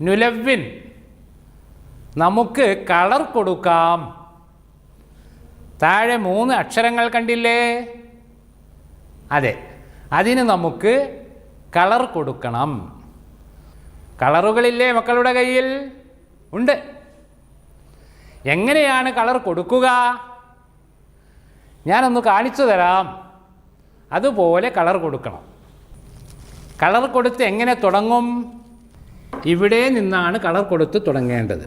നുലവ്വിൻ നമുക്ക് കളർ കൊടുക്കാം. താഴെ മൂന്ന് അക്ഷരങ്ങൾ കണ്ടില്ലേ? അതെ അതിന് നമുക്ക് കളർ കൊടുക്കണം. കളറുകളില്ലേ മക്കളുടെ കയ്യിൽ? ഉണ്ട്. എങ്ങനെയാണ് കളർ കൊടുക്കുക? ഞാനൊന്ന് കാണിച്ചു തരാം. അതുപോലെ കളർ കൊടുക്കണം. കളർ കൊടുത്ത് എങ്ങനെ തുടങ്ങും? ഇവിടെ നിന്നാണ് കളർ കൊടുത്ത് തുടങ്ങേണ്ടത്.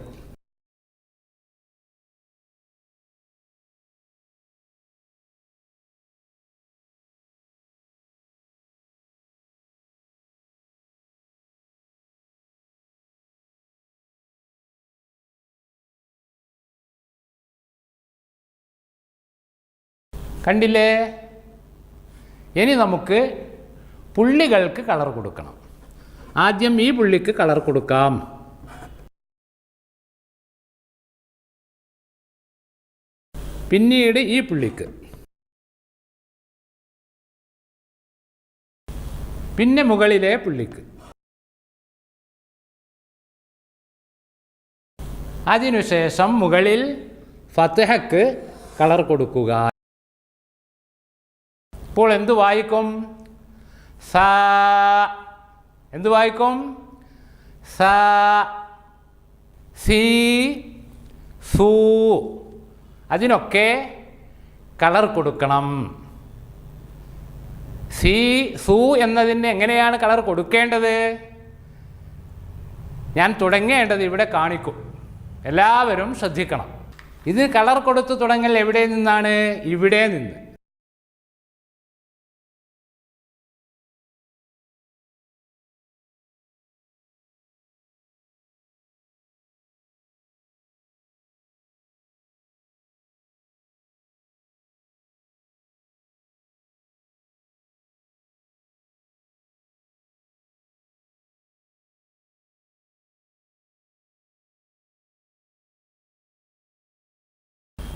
കണ്ടില്ലേ? ഇനി നമുക്ക് പുള്ളികൾക്ക് കളർ കൊടുക്കണം. ആദ്യം ഈ പുള്ളിക്ക് കളർ കൊടുക്കാം. പിന്നീട് ഈ പുള്ളിക്ക്. പിന്നെ മുകളിലെ പുള്ളിക്ക്. അതിനുശേഷം മുകളിൽ ഫത്തഹക്ക് കളർ കൊടുക്കുക. ഇപ്പോൾ എന്തു വായിക്കും? സ എന്ത് വായിക്കും? സ സി സു. അതിനൊക്കെ കളർ കൊടുക്കണം. സി സു എന്നതിന് എങ്ങനെയാണ് കളർ കൊടുക്കേണ്ടത്? ഞാൻ തുടങ്ങേണ്ടത് ഇവിടെ കാണിക്കും. എല്ലാവരും ശ്രദ്ധിക്കണം. ഇത് കളർ കൊടുത്തു തുടങ്ങൽ എവിടെ നിന്നാണ്? ഇവിടെ നിന്ന്.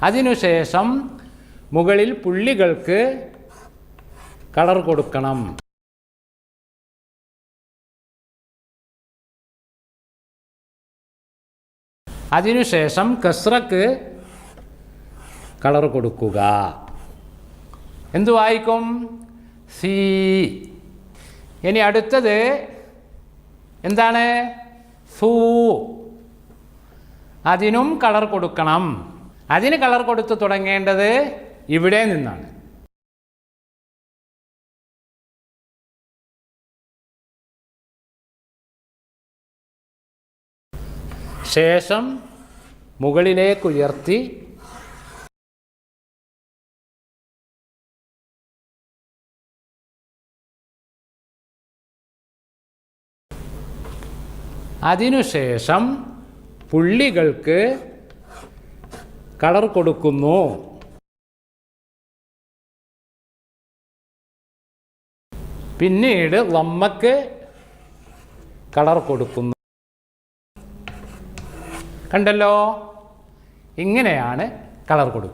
അതിനുശേഷം മുകളിൽ പുള്ളികൾക്ക് കളർ കൊടുക്കണം. അതിനുശേഷം കസ്രക്ക് കളർ കൊടുക്കുക. എന്തു വായിക്കും സി. ഇനി അടുത്തത് എന്താണ്? സൂ. അതിനും കളർ കൊടുക്കണം. അതിന് കളർ കൊടുത്ത് തുടങ്ങേണ്ടത് ഇവിടെ നിന്നാണ്. ശേഷം മുകളിലേക്ക് ഉയർത്തി അതിനുശേഷം പുള്ളികൾക്ക് കളർ കൊടുക്കുന്നു. പിന്നീട് ലമ്മക്ക് കളർ കൊടുക്കുന്നു. കണ്ടല്ലോ? ഇങ്ങനെയാണ് കളർ കൊടുക്കുക